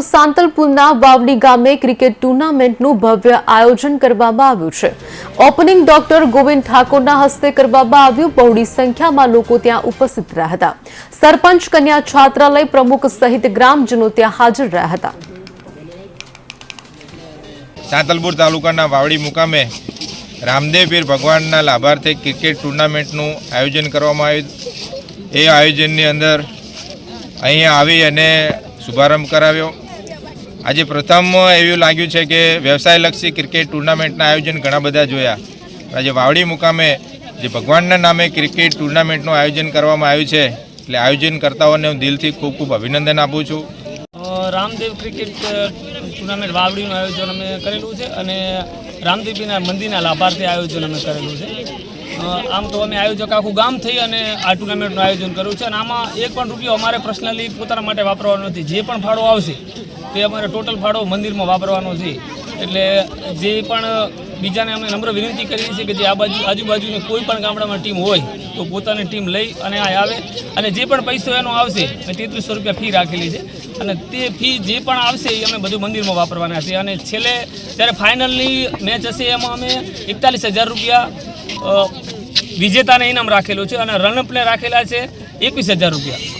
તો સાંતલપુરના વાવડી ગામે ક્રિકેટ ટુર્નામેન્ટનું ભવ્ય આયોજન કરવામાં આવ્યું છે. ઓપનિંગ ડોક્ટર ગોવિંદ ઠાકોરના હસ્તે કરવામાં આવ્યું. બહોળી સંખ્યામાં લોકો ત્યાં ઉપસ્થિત રહ્યા હતા. સરપંચ કન્યા છાત્રાલય પ્રમુખ સહિત ગ્રામજનો ત્યાં હાજર રહ્યા હતા. સાંતલપુર તાલુકાના વાવડી મુકામે રામદેવપીર ભગવાનના લાભાર્થે ક્રિકેટ ટુર્નામેન્ટનું આયોજન કરવામાં આવ્યું. એ આયોજનની અંદર અહીંયા આવી અને શુભારંભ કરાવ્યો. આજે પ્રથમ એવું લાગ્યું છે કે વ્યવસાયલક્ષી ક્રિકેટ ટુર્નામેન્ટના આયોજન ઘણા બધા જોયા. આજે વાવડી મુકામે જે ભગવાનના નામે ક્રિકેટ ટુર્નામેન્ટનું આયોજન કરવામાં આવ્યું છે, એટલે આયોજનકર્તાઓને હું દિલથી ખૂબ ખૂબ અભિનંદન આપું છું. રામદેવ ક્રિકેટ ટુર્નામેન્ટ વાવડીનું આયોજન અમે કરેલું છે અને રામદેવજીના મંદિરના લાભાર્થે આયોજન અમે કરેલું છે. આમ તો અમે આયોજક આખું ગામ થઈ અને આ ટુર્નામેન્ટનું આયોજન કર્યું છે અને આમાં એક પણ રૂપિયો અમારે પર્સનલી પોતાના માટે વાપરવાનો નથી. જે પણ ફાળો આવશે, તે અમારે ટોટલ ફાળો મંદિરમાં વાપરવાનો છે. એટલે જે પણ બીજાને અમે નમ્ર વિનંતી કરીએ છીએ કે જે આ બાજુ, આજુબાજુની કોઈ પણ ગામડામાં ટીમ હોય, તો પોતાની ટીમ લઈ અને આ આવે. અને જે પણ પૈસો એનો આવશે મેં તેત્રીસો રૂપિયા ફી રાખેલી છે. અને તે ફી જે પણ આવશે, એ અમે બધું મંદિરમાં વાપરવાના છે અને છેલ્લે જ્યારે ફાઇનલની મેચ હશે, એમાં અમે એકતાલીસ હજાર રૂપિયા વિજેતાને ઇનામ રાખેલું છે અને રનઅપને રાખેલા છે એકવીસ હજાર રૂપિયા.